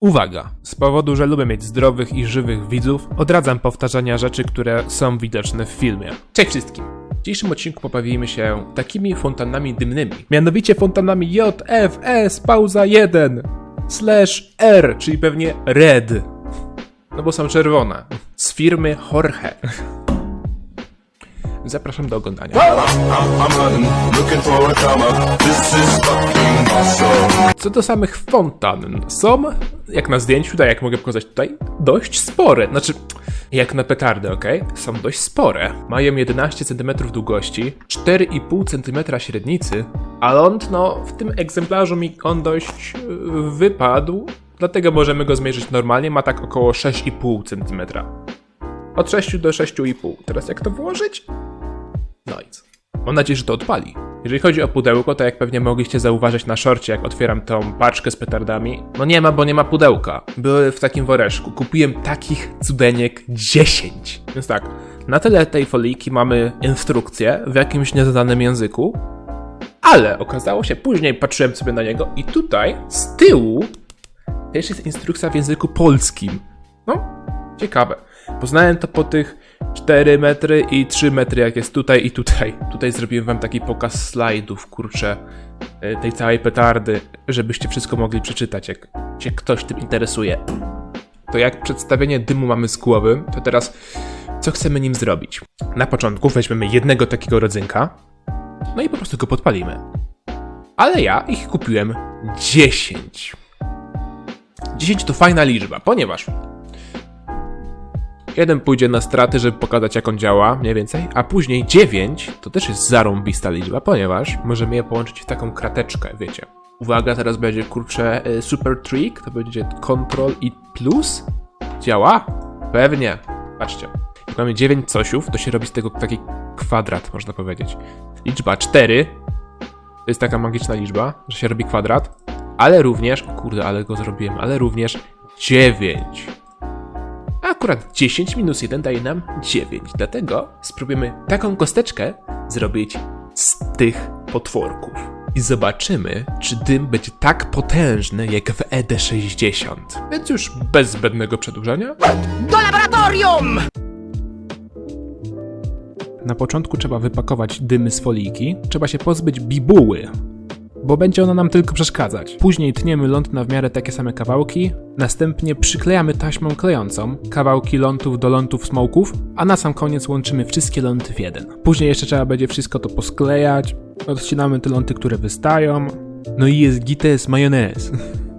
Uwaga! Z powodu, że lubię mieć zdrowych i żywych widzów, odradzam powtarzania rzeczy, które są widoczne w filmie. Cześć wszystkim! W dzisiejszym odcinku poprawimy się takimi fontannami dymnymi. Mianowicie fontannami JFS pauza 1 slash R, czyli pewnie red. No bo są czerwone. Z firmy Jorge. Zapraszam do oglądania. Co do samych fontan, są, jak na zdjęciu, tak jak mogę pokazać tutaj, dość spore. Znaczy, jak na petardy, ok? Są dość spore. Mają 11 cm długości, 4,5 cm średnicy, a ląd, no, w tym egzemplarzu mi on dość yy, wypadł, dlatego możemy go zmierzyć normalnie, ma tak około 6,5 cm. Od 6 do 6,5. Teraz jak to włożyć? No? Mam nadzieję, że to odpali. Jeżeli chodzi o pudełko, to jak pewnie mogliście zauważyć na szorcie, jak otwieram tą paczkę z petardami, no nie ma, bo nie ma pudełka. Były w takim woreczku. Kupiłem takich cudeniek 10. Więc tak, na tyle tej foliki mamy instrukcję w jakimś nieznanym języku, ale okazało się, później patrzyłem sobie na niego i tutaj z tyłu też jest instrukcja w języku polskim. No, ciekawe. Poznałem to po tych 4 metry i 3 metry, jak jest tutaj i tutaj. Tutaj zrobiłem wam taki pokaz slajdów, kurczę, e, tej całej petardy, żebyście wszystko mogli przeczytać, jak się ktoś tym interesuje. To jak przedstawienie dymu mamy z głowy, to teraz co chcemy nim zrobić? Na początku weźmiemy jednego takiego rodzynka, no i po prostu go podpalimy. Ale ja ich kupiłem 10. 10 to fajna liczba, ponieważ Jeden pójdzie na straty, żeby pokazać jak on działa, mniej więcej, a później 9 to też jest zarąbista liczba, ponieważ możemy je połączyć w taką krateczkę, wiecie. Uwaga, teraz będzie kurczę y, super trick, to będzie Ctrl i plus. Działa? Pewnie. Patrzcie. Jak mamy 9 cosiów, to się robi z tego taki kwadrat, można powiedzieć. Liczba 4 to jest taka magiczna liczba, że się robi kwadrat, ale również, kurde, ale go zrobiłem, ale również 9. Akurat 10 minus 1 daje nam 9. Dlatego spróbujemy taką kosteczkę zrobić z tych potworków. I zobaczymy, czy dym będzie tak potężny jak w ED60. Więc już bez zbędnego przedłużania. Do laboratorium! Na początku trzeba wypakować dymy z foliki. Trzeba się pozbyć bibuły, bo będzie ona nam tylko przeszkadzać. Później tniemy ląd na w miarę takie same kawałki, następnie przyklejamy taśmą klejącą kawałki lądów do lądów smoków, a na sam koniec łączymy wszystkie lądy w jeden. Później jeszcze trzeba będzie wszystko to posklejać, odcinamy te lądy, które wystają, no i jest gites majonez.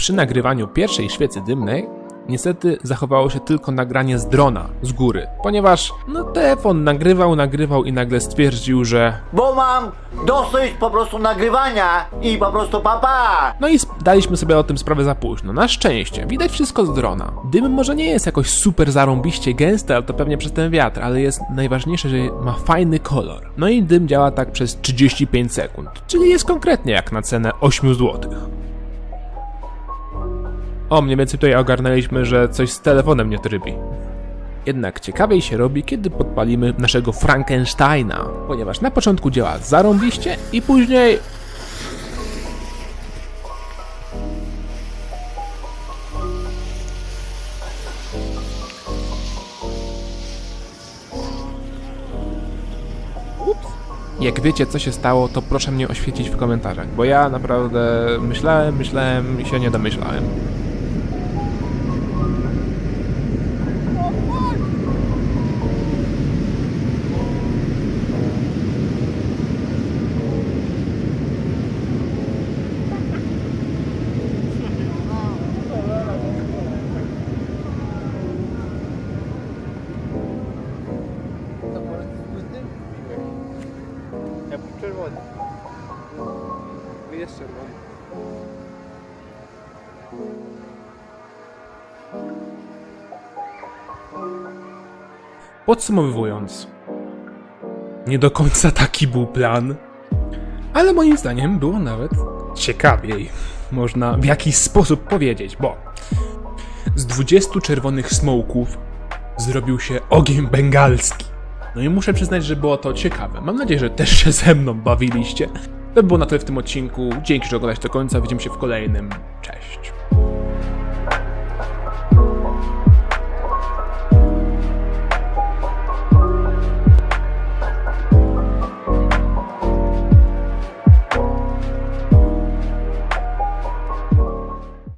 Przy nagrywaniu pierwszej świecy dymnej niestety zachowało się tylko nagranie z drona, z góry, ponieważ no telefon nagrywał, nagrywał i nagle stwierdził, że Bo mam dosyć po prostu nagrywania i po prostu papa! No i daliśmy sobie o tym sprawę za późno. Na szczęście, widać wszystko z drona. Dym może nie jest jakoś super zarąbiście gęsty, ale to pewnie przez ten wiatr, ale jest najważniejsze, że ma fajny kolor. No i dym działa tak przez 35 sekund, czyli jest konkretnie jak na cenę 8 zł. O, mniej więcej tutaj ogarnęliśmy, że coś z telefonem nie trybi. Jednak ciekawiej się robi, kiedy podpalimy naszego Frankensteina, ponieważ na początku działa zarąbiście i później Jak wiecie, co się stało, to proszę mnie oświecić w komentarzach, bo ja naprawdę myślałem, myślałem i się nie domyślałem. Czerwony. Jest czerwony. Podsumowując, nie do końca taki był plan, ale moim zdaniem było nawet ciekawiej. Można w jakiś sposób powiedzieć, bo z 20 czerwonych smoków zrobił się ogień bengalski. No i muszę przyznać, że było to ciekawe. Mam nadzieję, że też się ze mną bawiliście. To by było na tyle w tym odcinku. Dzięki, że oglądałeś do końca. Widzimy się w kolejnym. Cześć.